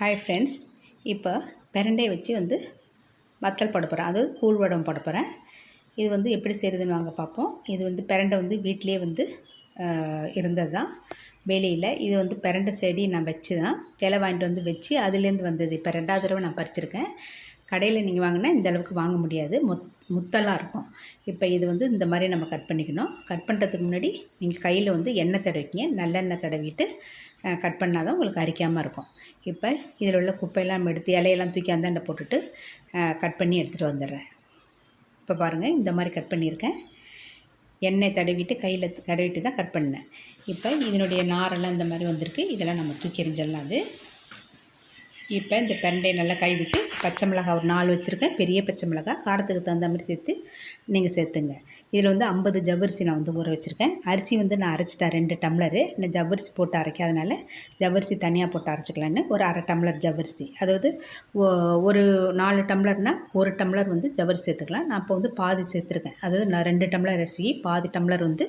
Hi friends இப்போ பிரண்டை வச்சு வந்து வத்தல் போட போகிறேன் அதாவது கூழ் வடம் போட போகிறேன் இது வந்து எப்படி செய்கிறதுன்னு வாங்க பார்ப்போம். இது வந்து பிரண்டை வந்து வீட்டிலே வந்து இருந்தது தான் வெளியில் இது வந்து பிரண்டை செடி நான் வச்சு தான் கிளை வாங்கிட்டு வந்து வச்சு அதுலேருந்து வந்தது. இப்போ ரெண்டாவது தடவை நான் பறிச்சிருக்கேன். கடையில் நீங்கள் வாங்கினா இந்த அளவுக்கு வாங்க முடியாது. முத் முத்தெல்லாம் இருக்கும். இப்போ இது வந்து இந்த மாதிரி நம்ம கட் பண்ணிக்கணும். கட் பண்ணுறதுக்கு முன்னாடி நீங்கள் கையில் வந்து எண்ணெய் தடவிக்கிங்க. நல்லெண்ணெய் தடவிட்டு கட் பண்ணால் தான் உங்களுக்கு அரிக்காமல் இருக்கும். இப்போ இதில் உள்ள குப்பையெல்லாம் எடுத்து இலையெல்லாம் தூக்கி அந்தாண்டை போட்டுட்டு கட் பண்ணி எடுத்துகிட்டு வந்துடுறேன். இப்போ பாருங்கள் இந்த மாதிரி கட் பண்ணியிருக்கேன். எண்ணெய் தடவிட்டு கையில் தடவிட்டு தான் கட் பண்ணேன். இப்போ இதனுடைய நாரெல்லாம் இந்த மாதிரி வந்திருக்கு. இதெல்லாம் நம்ம தூக்கி எறிஞ்சிடலாம் அது. இப்போ இந்த பெண்டையை நல்லா கழுவிட்டு பச்சை மிளகா ஒரு நாலு வச்சுருக்கேன். பெரிய பச்சை மிளகா காரத்துக்கு தகுந்த மாதிரி சேர்த்து நீங்கள் சேர்த்துங்க. இதில் வந்து ஐம்பது ஜவ்வரிசி நான் வந்து ஊற வச்சுருக்கேன். அரிசி வந்து நான் அரைச்சிட்டேன் ரெண்டு டம்ளரு. நான் ஜவ்வரிசி போட்டு அரைக்காதனால ஜவ்வரிசி தனியாக போட்டு அரைச்சிக்கலான்னு ஒரு அரை டம்ளர் ஜவ்வரிசி. அதாவது ஒரு நாலு டம்ளர்னால் ஒரு டம்ளர் வந்து ஜவ்வரிசி சேர்த்துக்கலாம். நான் இப்போ வந்து பாதி சேர்த்துருக்கேன். அதாவது நான் ரெண்டு டம்ளர் அரிசி பாதி டம்ளர் வந்து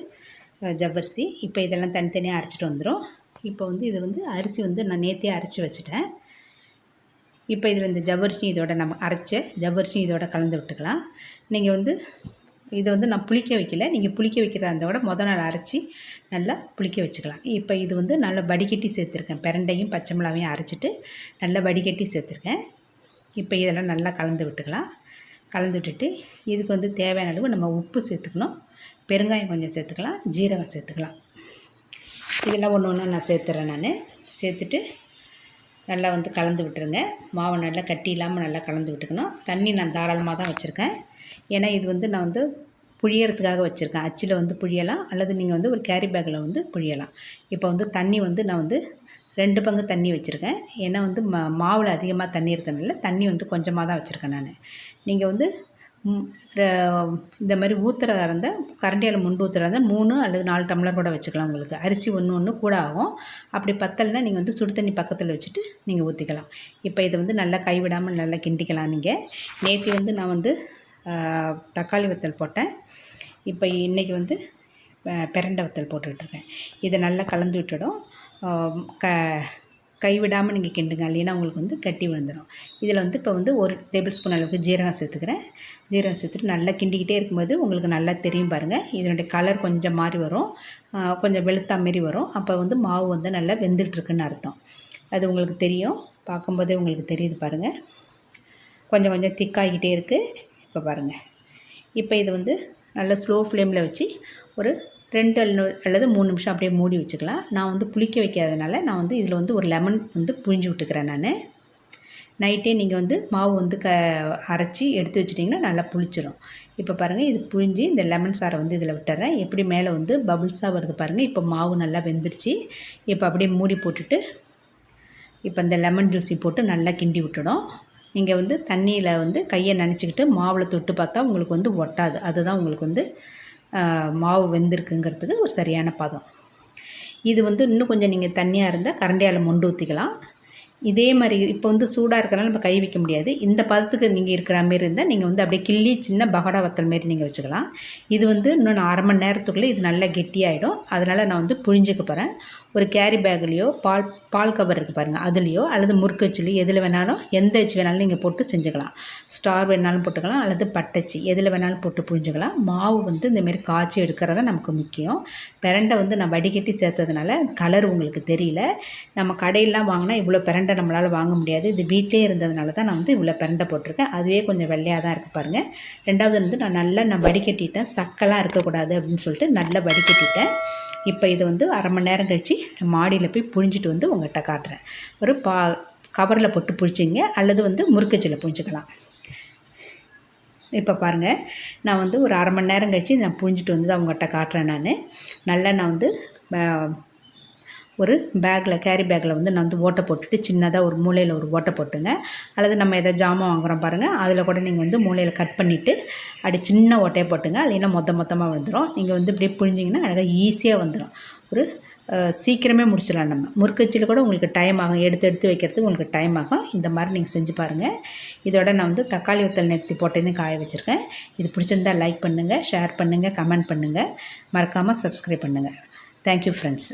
ஜவ்வரிசி. இப்போ இதெல்லாம் தனித்தனியாக அரைச்சிட்டு வந்துடும் இப்போ வந்து இது வந்து அரிசி வந்து நான் நேற்றே அரைச்சி வச்சுட்டேன். இப்போ இதில் இந்த ஜவ்வரிசி இதோட நம்ம அரைச்ச ஜவ்வரிசி இதோட கலந்து விட்டுக்கலாம். நீங்கள் வந்து இதை வந்து நான் புளிக்க வைக்கல. நீங்கள் புளிக்க வைக்கிற விட மொதல் நாள் அரைச்சி நல்லா புளிக்க வச்சுக்கலாம். இப்போ இது வந்து நல்லா வடிகட்டி சேர்த்துருக்கேன். பிரண்டையும் பச்சை மிளகாயும் அரைச்சிட்டு நல்லா வடிகட்டி சேர்த்துருக்கேன். இப்போ இதெல்லாம் நல்லா கலந்து விட்டுக்கலாம். கலந்து விட்டுட்டு இதுக்கு வந்து தேவையான அளவு நம்ம உப்பு சேர்த்துக்கணும். பெருங்காயம் கொஞ்சம் சேர்த்துக்கலாம். ஜீரகம் சேர்த்துக்கலாம். இதெல்லாம் ஒன்று ஒன்று நான் சேர்த்துறேன் நான். சேர்த்துட்டு நல்லா வந்து கலந்து விட்டுருங்க. மாவை நல்லா கட்டி இல்லாமல் நல்லா கலந்து விட்டுக்கணும். தண்ணி நான் தாராளமாக தான் வச்சுருக்கேன். ஏன்னா இது வந்து நான் வந்து புழியறதுக்காக வச்சுருக்கேன். அச்சில் வந்து புழியலாம். அல்லது நீங்கள் வந்து ஒரு கேரி பேக்கில் வந்து புழியலாம். இப்போ வந்து தண்ணி வந்து நான் வந்து ரெண்டு பங்கு தண்ணி வச்சுருக்கேன். ஏன்னா வந்து மா மாவில் அதிகமாக தண்ணி இருக்கிறதுனால தண்ணி வந்து கொஞ்சமாக தான் வச்சுருக்கேன் நான். நீங்கள் வந்து இந்த மாதிரி ஊற்றுறதா இருந்தால் கரண்டியால் முண்டு ஊற்றுறதா இருந்தால் மூணு அல்லது நாலு டம்ளர் கூட வச்சுக்கலாம் உங்களுக்கு. அரிசி ஒன்று ஒன்று கூட ஆகும். அப்படி பத்தலைன்னா நீங்கள் வந்து சுடு தண்ணி பக்கத்தில் வச்சுட்டு நீங்கள் ஊற்றிக்கலாம் இப்போ இதை வந்து நல்லா கைவிடாமல் நல்லா கிண்டிக்கலாம் நீங்கள் நேற்று வந்து நான் வந்து தக்காளி வத்தல் போட்டேன். இப்போ இன்றைக்கி வந்து பிரண்டை வத்தல் போட்டுக்கிட்டு இருக்கேன். இதை நல்லா கலந்து விட்டுடும். க கைவிடாமல் நீங்கள் கிண்டுங்க. இல்லைன்னா உங்களுக்கு வந்து கட்டி விழுந்துடும் இதில் வந்து இப்போ வந்து ஒரு டேபிள் ஸ்பூன் அளவுக்கு ஜீரகம் சேர்த்துக்கிறேன். ஜீரகம் சேர்த்துட்டு நல்லா கிண்டிக்கிட்டே இருக்கும்போது உங்களுக்கு நல்லா தெரியும் பாருங்கள் இதனுடைய கலர் கொஞ்சம் மாறி வரும். கொஞ்சம் வெளுத்தா மாரி வரும். அப்போ வந்து மாவு வந்து நல்லா வெந்துட்டுருக்குன்னு அர்த்தம். அது உங்களுக்கு தெரியும். பார்க்கும்போதே உங்களுக்கு தெரியுது பாருங்கள் கொஞ்சம் கொஞ்சம் திக்காகிக்கிட்டே இருக்குது இப்போ பாருங்கள் இப்போ இது வந்து நல்லா ஸ்லோ ஃப்ளேமில் வச்சு ஒரு ரெண்டு அல்லது மூணு நிமிஷம் அப்படியே மூடி வச்சுக்கலாம். நான் வந்து புளிக்க வைக்காதனால நான் வந்து இதில் வந்து ஒரு லெமன் வந்து புழிஞ்சு விட்டுக்கிறேன் நான். நைட்டே நீங்கள் வந்து மாவு வந்து க அரைச்சி எடுத்து வச்சிட்டிங்கன்னா நல்லா புளிச்சிடும் இப்போ பாருங்கள் இது புழிஞ்சு இந்த லெமன் சாரை வந்து இதில் விட்டுறேன். எப்படி மேலே வந்து பபுள்ஸாக வருது பாருங்கள் இப்போ மாவு நல்லா வெந்துருச்சு. இப்போ அப்படியே மூடி போட்டுட்டு இப்போ இந்த லெமன் ஜூஸி போட்டு நல்லா கிண்டி விட்டுடும். நீங்கள் வந்து தண்ணியில் வந்து கையை நினச்சிக்கிட்டு மாவில் தொட்டு பார்த்தா உங்களுக்கு வந்து ஒட்டாது. அதுதான் உங்களுக்கு வந்து மாவு வெந்திருக்குங்கிறதுக்கு ஒரு சரியான பதம். இது வந்து இன்னும் கொஞ்சம் நீங்கள் தண்ணியாக இருந்தால் கரண்டியால் மொண்டு ஊற்றிக்கலாம் இதே மாதிரி இப்போ வந்து சூடாக இருக்கிறனால நம்ம கை வைக்க முடியாது. இந்த பதத்துக்கு நீங்கள் இருக்கிற மாரி இருந்தால் நீங்கள் வந்து அப்படியே கிள்ளி சின்ன பகடா வத்தல் மாரி நீங்கள் வச்சுக்கலாம். இது வந்து இன்னும் அரை மணி நேரத்துக்குள்ளே இது நல்லா கெட்டியாகிடும் அதனால் நான் வந்து புழிஞ்சுக்க போகிறேன் ஒரு கேரி பேக்லேயோ பால் பால் கவர் இருக்குது பாருங்கள் அதுலேயோ அல்லது முறுக்கச்சிலையோ எதில் வேணாலும் எந்த அச்சு வேணாலும் நீங்கள் போட்டு செஞ்சுக்கலாம். ஸ்டார் வேணாலும் போட்டுக்கலாம் அல்லது பட்டச்சி எதில் வேணாலும் போட்டு புரிஞ்சுக்கலாம் மாவு வந்து இந்தமாரி காய்ச்சி எடுக்கிறத நமக்கு முக்கியம். பிரண்டை வந்து நான் வடிகட்டி சேர்த்ததுனால கலர் உங்களுக்கு தெரியல. நம்ம கடையிலாம் வாங்கினா இவ்வளோ பிரண்டை நம்மளால் வாங்க முடியாது. இது வீட்டிலே இருந்ததுனால தான் நான் வந்து இவ்வளோ பிரண்டை போட்டிருக்கேன். அதுவே கொஞ்சம் வெள்ளையாக தான் இருக்குது பாருங்கள் ரெண்டாவது வந்து நான் நல்லா நான் வடிகட்டிட்டேன். சக்கெல்லாம் இருக்கக்கூடாது அப்படின்னு சொல்லிட்டு நல்லா வடிகட்டிட்டேன். இப்போ இது வந்து அரை மணி நேரம் கழித்து மாடியில் போய் புழிஞ்சிட்டு வந்து உங்கள்கிட்ட காட்டுறேன். ஒரு பா கவரில் போட்டு புழிச்சிங்க அல்லது வந்து முறுக்கச்சில் புழிஞ்சிக்கலாம். இப்போ பாருங்கள் நான் வந்து ஒரு அரை மணி நேரம் கழித்து நான் புழிஞ்சிட்டு வந்து தான் உங்கள்கிட்ட காட்டுறேன் நான். நல்லா நான் வந்து ஒரு பேக்கில் கேரி பேக்கில் வந்து நான் வந்து ஓட்டை போட்டுட்டு சின்னதாக ஒரு மூலையில் ஒரு ஓட்டை போட்டுங்க. அல்லது நம்ம எதாவது ஜாமான் வாங்குகிறோம் பாருங்கள் அதில் கூட நீங்கள் வந்து மூலையில் கட் பண்ணிவிட்டு அப்படி சின்ன ஓட்டையை போட்டுங்க. இல்லைன்னா மொத்த மொத்தமாக வந்துடும் நீங்கள் வந்து இப்படியே புழிஞ்சிங்கன்னா அழகாக ஈஸியாக வந்துடும் ஒரு சீக்கிரமே முடிச்சிடலாம் நம்ம. முறுக்கச்சியில் கூட உங்களுக்கு டைம் ஆகும். எடுத்து எடுத்து வைக்கிறதுக்கு உங்களுக்கு டைம் ஆகும். இந்த மாதிரி நீங்கள் செஞ்சு பாருங்கள் இதோட நான் வந்து தக்காளி ஊற்றல் நெத்தி போட்டேன்னு காய வச்சுருக்கேன். இது பிடிச்சிருந்தால் லைக் பண்ணுங்கள் ஷேர் பண்ணுங்கள் கமெண்ட் பண்ணுங்கள் மறக்காமல் சப்ஸ்கிரைப் பண்ணுங்கள் தேங்க்யூ ஃப்ரெண்ட்ஸ்